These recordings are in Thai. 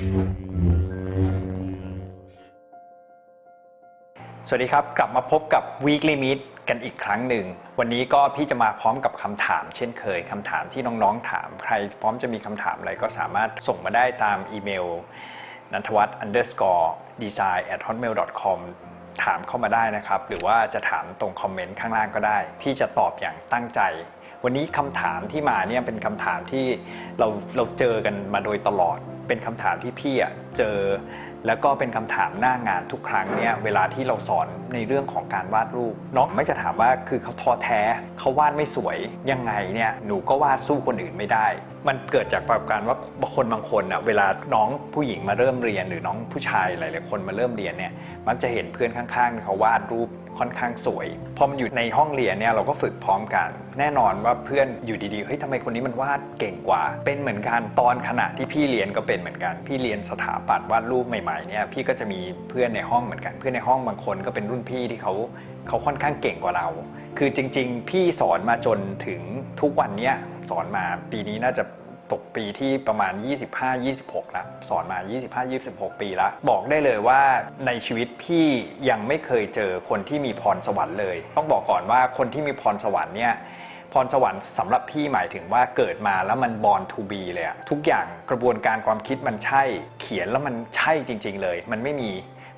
สวัสดีครับ กลับมาพบกับ Weekly Meet กันอีกครั้งหนึ่ง วันนี้ก็พี่จะมาพร้อมกับคำถาม เช่นเคยคำถามที่น้องๆถาม ใครพร้อมจะมีคำถามอะไรก็สามารถส่งมาได้ตามอีเมลนันทวัฒน์ underscore design at hotmail com ถามเข้ามาได้นะครับ หรือว่าจะถามตรงคอมเมนต์ข้างล่างก็ได้ พี่จะตอบอย่างตั้งใจ วันนี้คำถามที่มาเนี่ยเป็นคำถามที่เราเราเจอกันมาโดยตลอด เป็นคำถามที่พี่อะเจอ แล้วก็เป็นคำถามหน้างานทุกครั้งเนี่ยเวลาที่เราสอนในเรื่องของการวาดรูปน้องไม่จะถามว่าคือเขาท้อแท้เขาวาดไม่สวยยังไงเนี่ยหนูก็วาดสู้คนอื่นไม่ได้ มันเกิดจากประสบการณ์ว่าบางคนบางคนอะเวลาน้องผู้หญิงมาเริ่มเรียน หรือน้องผู้ชายหลายๆคนมาเริ่มเรียนเนี่ยมักจะเห็นเพื่อนข้างๆเขาวาดรูปค่อนข้างสวยพอมันอยู่ในห้องเรียนเนี่ยเราก็ฝึกพร้อมกัน แน่นอนว่าเพื่อนอยู่ดีๆเฮ้ยทำไมคนนี้มันวาดเก่งกว่า เป็นเหมือนกันตอนขณะที่พี่เรียนก็เป็นเหมือนกัน พี่เรียนสถาปัตย์วาดรูปใหม่ๆเนี่ยพี่ก็จะมีเพื่อนในห้องเหมือนกัน เพื่อนในห้องบางคนก็เป็นรุ่นพี่ที่เขาเขาค่อนข้างเก่งกว่าเราคือจริง ๆ พี่สอนมาจนถึงทุกวันเนี้ยสอนมาปีนี้น่าจะตกปีที่ประมาณ 25-26 แล้ว สอนมา 25-26 ปีแล้ว บอกได้เลยว่าในชีวิตพี่ยังไม่เคยเจอคนที่มีพรสวรรค์เลย ต้องบอกก่อนว่าคนที่มีพรสวรรค์เนี่ยพรสวรรค์สำหรับพี่หมายถึงว่าเกิดมาแล้วมันบอลทูบีเลยอะทุกอย่างกระบวนการความคิดมันใช่ เขียนแล้วมันใช่จริง ๆ เลย มันไม่มี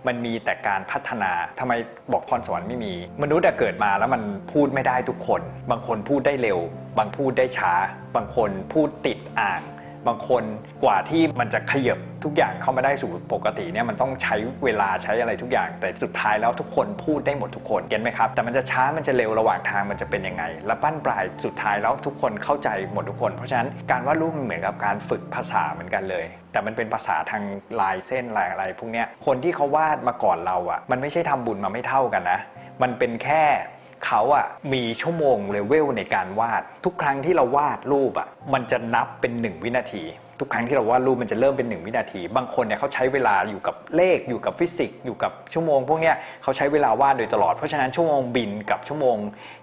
มันมีแต่การพัฒนาทำไมบอกพรสวรรค์ไม่มี มนุษย์อะเกิดมาแล้วมันพูดไม่ได้ทุกคน บางคนพูดได้เร็ว บางพูดได้ช้า บางคนพูดติดอ่าง บางคนกว่าที่มันจะขยับทุกอย่างเข้ามาได้สู่ปกติเนี่ยมันต้องใช้เวลาใช้อะไรทุกอย่าง แต่สุดท้ายแล้วทุกคนพูดได้หมดทุกคนเก็ตไหมครับ แต่มันจะช้ามันจะเร็วระหว่างทางมันจะเป็นยังไง และปั้นปลายสุดท้ายแล้วทุกคนเข้าใจหมดทุกคน เพราะฉะนั้นการวาดรูปมันเหมือนกับการฝึกภาษาเหมือนกันเลย แต่มันเป็นภาษาทางลายเส้นลายอะไรพวกเนี้ยคนที่เขาวาดมาก่อนเราอะ่ะมันไม่ใช่ทำบุญมาไม่เท่ากันนะ มันเป็นแค่ เขาอะมีชั่วโมงเลเวลในการวาด ทุกครั้งที่เราวาดรูปอะมันจะนับเป็น 1 วินาที ทุกครั้งที่เราวาดรูปมันจะเริ่มเป็น 1 วินาที บางคนเนี่ยเขาใช้เวลาอยู่กับเลขอยู่กับฟิสิกส์อยู่กับชั่วโมง พวกเนี้ยเขาใช้เวลาวาดโดยตลอดเพราะฉะนั้นชั่วโมงบินกับชั่วโมง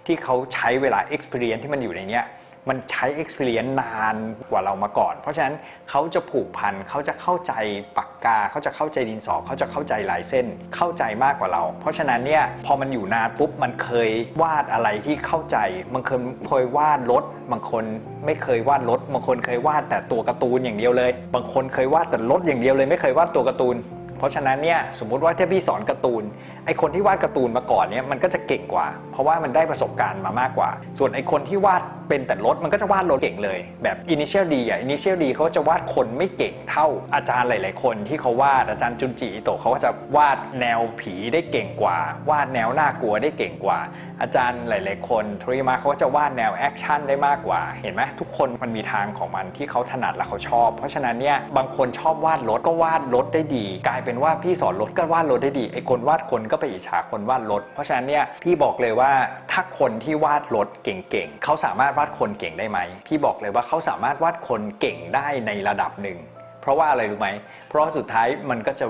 ที่เขาใช้เวลา experience ที่มันอยู่ในเนี้ย มันใช้ experience นานกว่าเรามาก่อน เพราะฉะนั้นเขาจะผูกพันเขาจะเข้าใจปากกา เขาจะเข้าใจดินสอเขาจะเข้าใจลายเส้นเข้าใจมากกว่าเรา เพราะฉะนั้นเนี่ยพอมันอยู่นานปุ๊บมันเคยวาดอะไรที่เข้าใจบางคนเคยวาดรถบางคนไม่เคยวาดรถบางคนเคยวาดแต่ตัวการ์ตูนอย่างเดียวเลย บางคนเคยวาดแต่รถอย่างเดียวเลย ไม่เคยวาดตัวการ์ตูน เพราะฉะนั้นเนี่ยสมมุติว่าถ้าพี่สอนการ์ตูน อคนที่วาดการ์ตูนมาก่อนเนี่ยมันก็จะเก่งกว่า เพราะว่ามันได้ประสบการณ์มามากกว่า ส่วนไอคนที่วาดเป็นแต่รถมันก็จะวาดรถเก่งเลย แบบ Initial D อะ Initial D เขาจะวาดคนไม่เก่งเท่าอาจารย์หลาย ๆ คนที่เขาวาดอาจารย์จุนจิอิโตะเขาก็จะวาดแนวผีได้เก่งกว่า วาดแนวน่ากลัวได้เก่งกว่า อาจารย์หลาย ๆ คนทริมาเขาก็จะวาดแนวแอคชั่นได้มากกว่า เห็นไหมทุกคนมันมีทางของมันที่เขาถนัดและเขาชอบ เพราะฉะนั้นเนี่ยบางคนชอบวาดรถก็วาดรถได้ดี กลายเป็นว่าพี่สอนรถก็วาดรถได้ดีไอ้คนวาดคนก็ไปอิจฉาคนวาดรถ เพราะฉะนั้นเนี่ยพี่บอกเลยว่าถ้าคนที่วาดรถเก่งๆเขาสามารถวาดคนเก่งได้ไหมพี่บอกเลยว่าเขาสามารถวาดคนเก่งได้ในระดับหนึ่งเพราะว่าอะไรรู้ไหม เพราะสุดท้ายมันก็จะ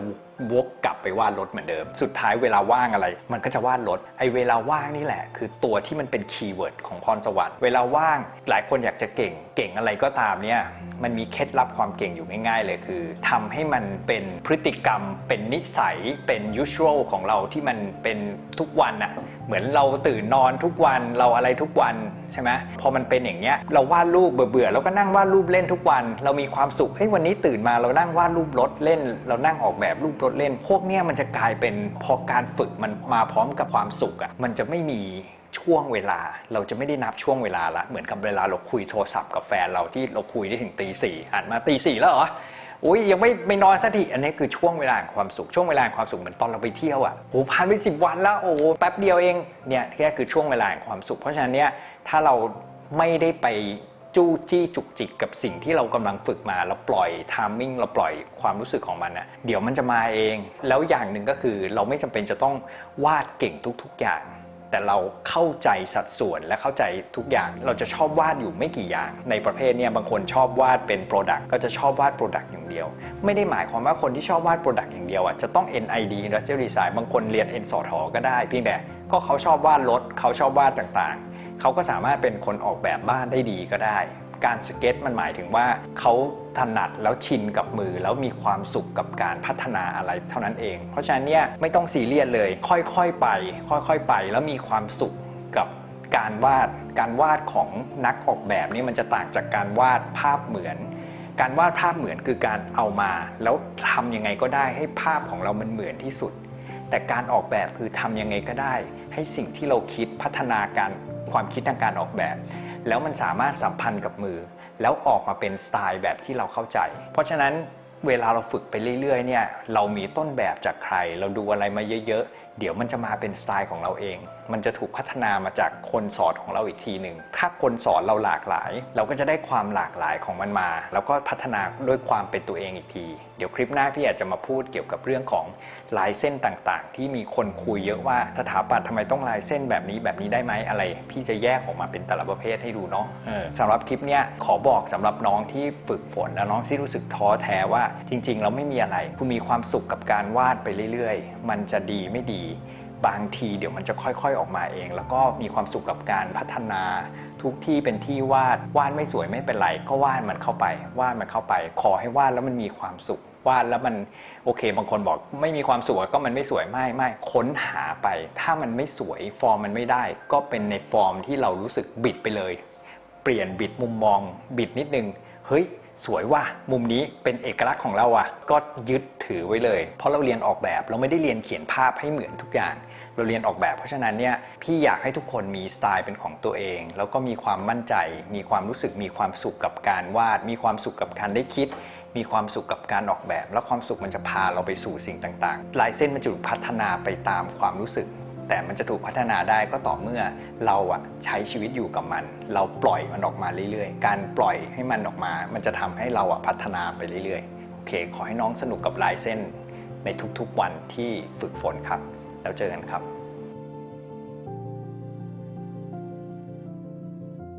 วกกลับไปวาดรถเหมือนเดิม สุดท้ายเวลาว่างอะไร มันก็จะวาดรถ ไอ้เวลาว่างนี่แหละ คือตัวที่มันเป็นคีย์เวิร์ดของพรสวรรค์ เวลาว่างหลายคนอยากจะเก่ง ก่งอะไรก็ตามเนี่ยมันมีเคล็ดลับความเก่งอยู่ง่ายๆเลยคือทำให้มันเป็นพฤติกรรม เป็นนิสัยเป็น usual ของเราที่มันเป็นทุกวันอะเหมือนเราตื่นนอนทุกวันเราอะไรทุกวันใช่ไหมพอมันเป็นอย่างเงี้ยเราวาดรูปเบื่อๆแล้วก็นั่งวาดรูปเล่นทุกวัน เรามีความสุขเฮ้ยวันนี้ตื่นมาเรานั่งวาดรูปรถเล่น เรานั่งออกแบบรูปรถเล่น พวกเนี้ยมันจะกลายเป็นพอการฝึกมันมาพร้อมกับความสุขอะมันจะไม่มี ช่วงเวลาเราจะไม่ได้นับช่วงเวลาละเหมือนกับเวลาเราคุยโทรศัพท์กับแฟนเราที่เราคุยได้ถึงตีสี่หันมาตีสี่แล้วเหรออุ้ยยังไม่ไม่นอนสักทีอันนี้คือช่วงเวลาแห่งความสุขช่วงเวลาแห่งความสุขเหมือนตอนเราไปเที่ยวอะโหผ่านไปสิบวันแล้วโอ้แป๊บเดียวเองเนี่ยแค่คือช่วงเวลาแห่งความสุข เพราะฉะนั้นเนี่ยถ้าเราไม่ได้ไปจู้จี้จุกจิกกับสิ่งที่เรากำลังฝึกมาเราปล่อยทามมิ่งเราปล่อยความรู้สึกของมันอะเดี๋ยวมันจะมาเอง แล้วอย่างหนึ่งก็คือเราไม่จำเป็นจะต้องวาดเก่งทุก ๆ อย่าง แต่เราเข้าใจสัดส่วนและเข้าใจทุกอย่าง เราจะชอบวาดอยู่ไม่กี่อย่าง ในประเภทเนี่ยบางคนชอบวาดเป็น Product ก็จะชอบวาด Product อย่างเดียว ไม่ได้หมายความว่าคนที่ชอบวาด Product อย่างเดียวอะจะต้อง NID Industrial Design บางคนเรียน N สทก็ได้เพียงแต่ก็เขาชอบวาดรถเขาชอบวาดต่างๆ เขาก็สามารถเป็นคนออกแบบบ้านได้ดีก็ได้ การสเก็ตมันหมายถึงว่าเขาถนัดแล้วชินกับมือแล้วมีความสุขกับการพัฒนาอะไรเท่านั้นเอง เพราะฉะนั้นเนี่ยไม่ต้องซีเรียสเลย ค่อยๆไป ค่อยๆไป แล้วมีความสุขกับการวาดการวาดของนักออกแบบนี่มันจะต่างจากการวาดภาพเหมือน การวาดภาพเหมือนคือการเอามา แล้วทำยังไงก็ได้ให้ภาพของเรามันเหมือนที่สุด แต่การออกแบบคือทำยังไงก็ได้ ให้สิ่งที่เราคิดพัฒนาการความคิดทางการออกแบบ แล้วมันสามารถสัมพันธ์กับมือ แล้วออกมาเป็นสไตล์แบบที่เราเข้าใจ เพราะฉะนั้นเวลาเราฝึกไปเรื่อยๆเนี่ยเรามีต้นแบบจากใคร เราดูอะไรมาเยอะๆ เดี๋ยวมันจะมาเป็นสไตล์ของเราเอง มันจะถูกพัฒนามาจากคนสอนของเราอีกทีหนึ่งถ้าคนสอนเราหลากหลาย เราก็จะได้ความหลากหลายของมันมา แล้วก็พัฒนาด้วยความเป็นตัวเองอีกที เดี๋ยวคลิปหน้าพี่อาจจะมาพูดเกี่ยวกับเรื่องของลายเส้นต่างๆ ที่มีคนคุยเยอะว่าสถาปัตย์ทำไมต้องลายเส้นแบบนี้แบบนี้ได้ไหมอะไร พี่จะแยกออกมาเป็นแต่ละประเภทให้ดูเนาะเออสำหรับคลิปเนี้ยขอบอกสำหรับน้องที่ฝึกฝนและน้องที่รู้สึกท้อแท้ว่า จริงๆเราไม่มีอะไร คุณมีความสุขกับการวาดไปเรื่อยๆ มันจะดีไม่ดีบางทีเดี๋ยวมันจะค่อยๆออกมาเอง แล้วก็มีความสุขกับการพัฒนา ทุกที่เป็นที่วาดวาดไม่สวยไม่เป็นไร ก็วาดมันเข้าไปวาดมันเข้าไป ขอให้วาดแล้วมันมีความสุข วาดแล้วมันโอเค บางคนบอกไม่มีความสวยก็มันไม่สวยไม่ไม่ค้นหาไป ถ้ามันไม่สวยฟอร์มมันไม่ได้ ก็เป็นในฟอร์มที่เรารู้สึกบิดไปเลย เปลี่ยนบิดมุมมอง บิดนิดนึงเฮ้ย สวยว่ะมุมนี้เป็นเอกลักษณ์ของเราอะก็ยึดถือไว้เลย เพราะเราเรียนออกแบบเราไม่ได้เรียนเขียนภาพให้เหมือนทุกอย่าง เราเรียนออกแบบ เพราะฉะนั้นเนี่ยพี่อยากให้ทุกคนมีสไตล์เป็นของตัวเอง แล้วก็มีความมั่นใจ มีความรู้สึกมีความสุขกับการวาด มีความสุขกับการได้คิด มีความสุขกับการออกแบบ แล้วความสุขมันจะพาเราไปสู่สิ่งต่างๆลายเส้นมันจะพัฒนาไปตามความรู้สึก แต่มันจะถูกพัฒนาได้ก็ต่อเมื่อเราอะใช้ชีวิตอยู่กับมัน เราปล่อยมันออกมาเรื่อยๆ การปล่อยให้มันออกมา มันจะทำให้เราอะพัฒนาไปเรื่อยๆ โอเค ขอให้น้องสนุกกับลายเส้นในทุกๆวันที่ฝึกฝนครับ แล้วเจอกันครับ